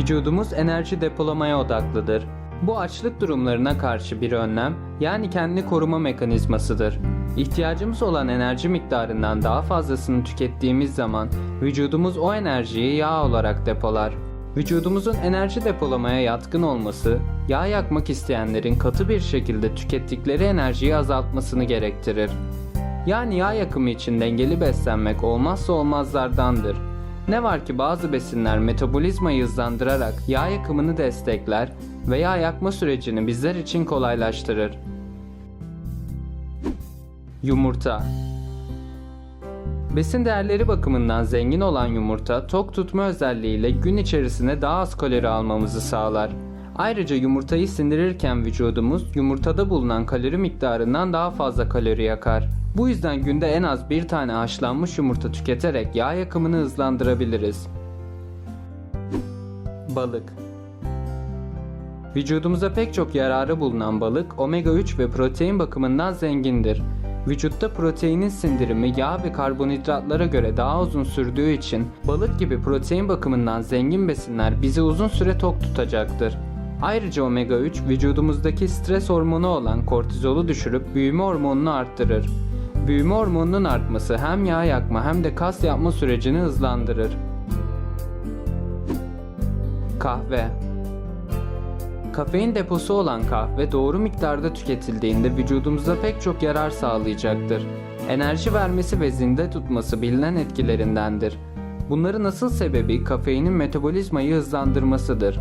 Vücudumuz enerji depolamaya odaklıdır. Bu açlık durumlarına karşı bir önlem, yani kendini koruma mekanizmasıdır. İhtiyacımız olan enerji miktarından daha fazlasını tükettiğimiz zaman vücudumuz o enerjiyi yağ olarak depolar. Vücudumuzun enerji depolamaya yatkın olması, yağ yakmak isteyenlerin katı bir şekilde tükettikleri enerjiyi azaltmasını gerektirir. Yani yağ yakımı için dengeli beslenmek olmazsa olmazlardandır. Ne var ki bazı besinler metabolizmayı hızlandırarak yağ yakımını destekler ve yağ yakma sürecini bizler için kolaylaştırır. Yumurta Besin değerleri bakımından zengin olan yumurta tok tutma özelliğiyle gün içerisinde daha az kalori almamızı sağlar. Ayrıca yumurtayı sindirirken vücudumuz yumurtada bulunan kalori miktarından daha fazla kalori yakar. Bu yüzden günde en az bir tane haşlanmış yumurta tüketerek yağ yakımını hızlandırabiliriz. Balık Vücudumuza pek çok yararı bulunan balık omega 3 ve protein bakımından zengindir. Vücutta proteinin sindirimi yağ ve karbonhidratlara göre daha uzun sürdüğü için balık gibi protein bakımından zengin besinler bizi uzun süre tok tutacaktır. Ayrıca omega 3 vücudumuzdaki stres hormonu olan kortizolu düşürüp büyüme hormonunu arttırır. Büyüme hormonunun artması hem yağ yakma hem de kas yapma sürecini hızlandırır. Kahve Kafein deposu olan kahve doğru miktarda tüketildiğinde vücudumuza pek çok yarar sağlayacaktır. Enerji vermesi ve zinde tutması bilinen etkilerindendir. Bunların asıl sebebi kafeinin metabolizmayı hızlandırmasıdır.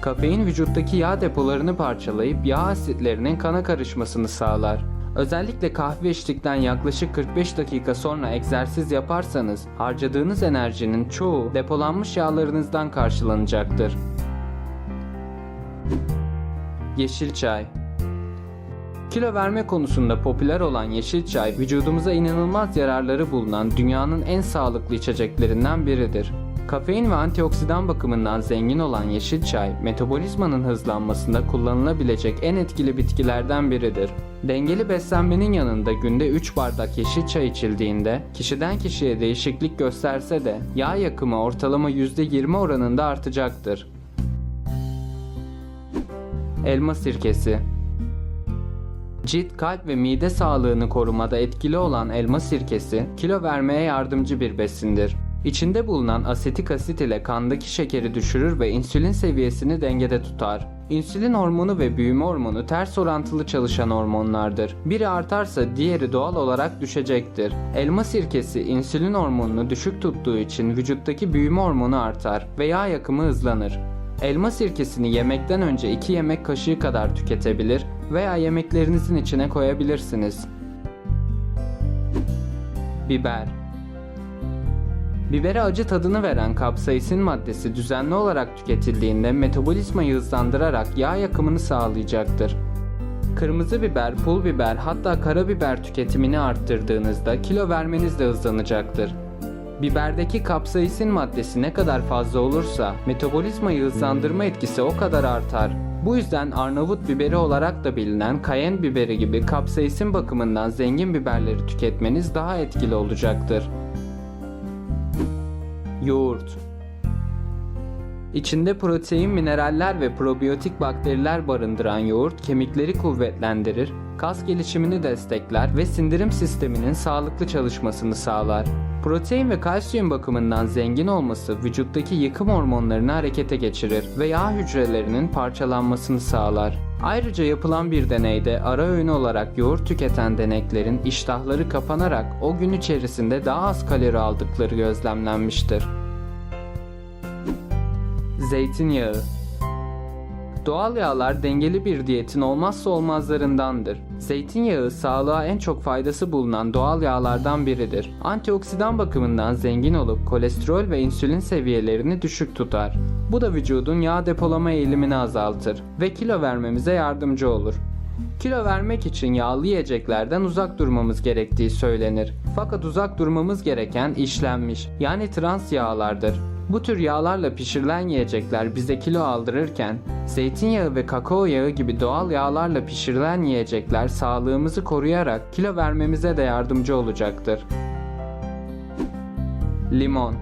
Kafein vücuttaki yağ depolarını parçalayıp yağ asitlerinin kana karışmasını sağlar. Özellikle kahve içtikten yaklaşık 45 dakika sonra egzersiz yaparsanız harcadığınız enerjinin çoğu depolanmış yağlarınızdan karşılanacaktır. Yeşil çay Kilo verme konusunda popüler olan yeşil çay vücudumuza inanılmaz yararları bulunan dünyanın en sağlıklı içeceklerinden biridir. Kafein ve antioksidan bakımından zengin olan yeşil çay, metabolizmanın hızlanmasında kullanılabilecek en etkili bitkilerden biridir. Dengeli beslenmenin yanında günde 3 bardak yeşil çay içildiğinde kişiden kişiye değişiklik gösterse de yağ yakımı ortalama %20 oranında artacaktır. Elma sirkesi Cilt, kalp ve mide sağlığını korumada etkili olan elma sirkesi, kilo vermeye yardımcı bir besindir. İçinde bulunan asetik asit ile kandaki şekeri düşürür ve insülin seviyesini dengede tutar. İnsülin hormonu ve büyüme hormonu ters orantılı çalışan hormonlardır. Biri artarsa diğeri doğal olarak düşecektir. Elma sirkesi insülin hormonunu düşük tuttuğu için vücuttaki büyüme hormonu artar ve yağ yakımı hızlanır. Elma sirkesini yemekten önce 2 yemek kaşığı kadar tüketebilir veya yemeklerinizin içine koyabilirsiniz. Biber Bibere acı tadını veren kapsaisin maddesi düzenli olarak tüketildiğinde metabolizmayı hızlandırarak yağ yakımını sağlayacaktır. Kırmızı biber, pul biber hatta karabiber tüketimini arttırdığınızda kilo vermeniz de hızlanacaktır. Biberdeki kapsaisin maddesi ne kadar fazla olursa metabolizmayı hızlandırma etkisi o kadar artar. Bu yüzden Arnavut biberi olarak da bilinen kayen biberi gibi kapsaisin bakımından zengin biberleri tüketmeniz daha etkili olacaktır. Yoğurt İçinde protein, mineraller ve probiyotik bakteriler barındıran yoğurt kemikleri kuvvetlendirir, kas gelişimini destekler ve sindirim sisteminin sağlıklı çalışmasını sağlar. Protein ve kalsiyum bakımından zengin olması vücuttaki yıkım hormonlarını harekete geçirir ve yağ hücrelerinin parçalanmasını sağlar. Ayrıca yapılan bir deneyde ara öğün olarak yoğurt tüketen deneklerin iştahları kapanarak o gün içerisinde daha az kalori aldıkları gözlemlenmiştir. Zeytinyağı Doğal yağlar dengeli bir diyetin olmazsa olmazlarındandır. Zeytinyağı sağlığa en çok faydası bulunan doğal yağlardan biridir. Antioksidan bakımından zengin olup kolesterol ve insülin seviyelerini düşük tutar. Bu da vücudun yağ depolama eğilimini azaltır ve kilo vermemize yardımcı olur. Kilo vermek için yağlı yiyeceklerden uzak durmamız gerektiği söylenir. Fakat uzak durmamız gereken işlenmiş yani trans yağlardır. Bu tür yağlarla pişirilen yiyecekler bize kilo aldırırken, zeytinyağı ve kakao yağı gibi doğal yağlarla pişirilen yiyecekler sağlığımızı koruyarak kilo vermemize de yardımcı olacaktır. Limon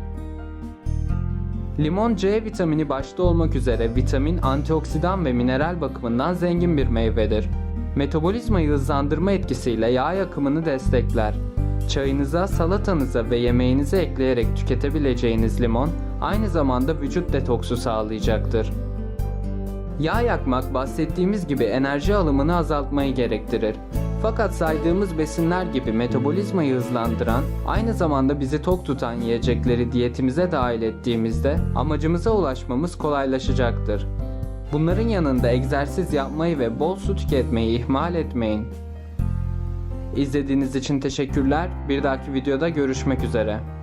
Limon C vitamini başta olmak üzere vitamin, antioksidan ve mineral bakımından zengin bir meyvedir. Metabolizmayı hızlandırma etkisiyle yağ yakımını destekler. Çayınıza, salatanıza ve yemeğinize ekleyerek tüketebileceğiniz limon aynı zamanda vücut detoksu sağlayacaktır. Yağ yakmak bahsettiğimiz gibi enerji alımını azaltmayı gerektirir. Fakat saydığımız besinler gibi metabolizmayı hızlandıran, aynı zamanda bizi tok tutan yiyecekleri diyetimize dahil ettiğimizde amacımıza ulaşmamız kolaylaşacaktır. Bunların yanında egzersiz yapmayı ve bol su tüketmeyi ihmal etmeyin. İzlediğiniz için teşekkürler. Bir dahaki videoda görüşmek üzere.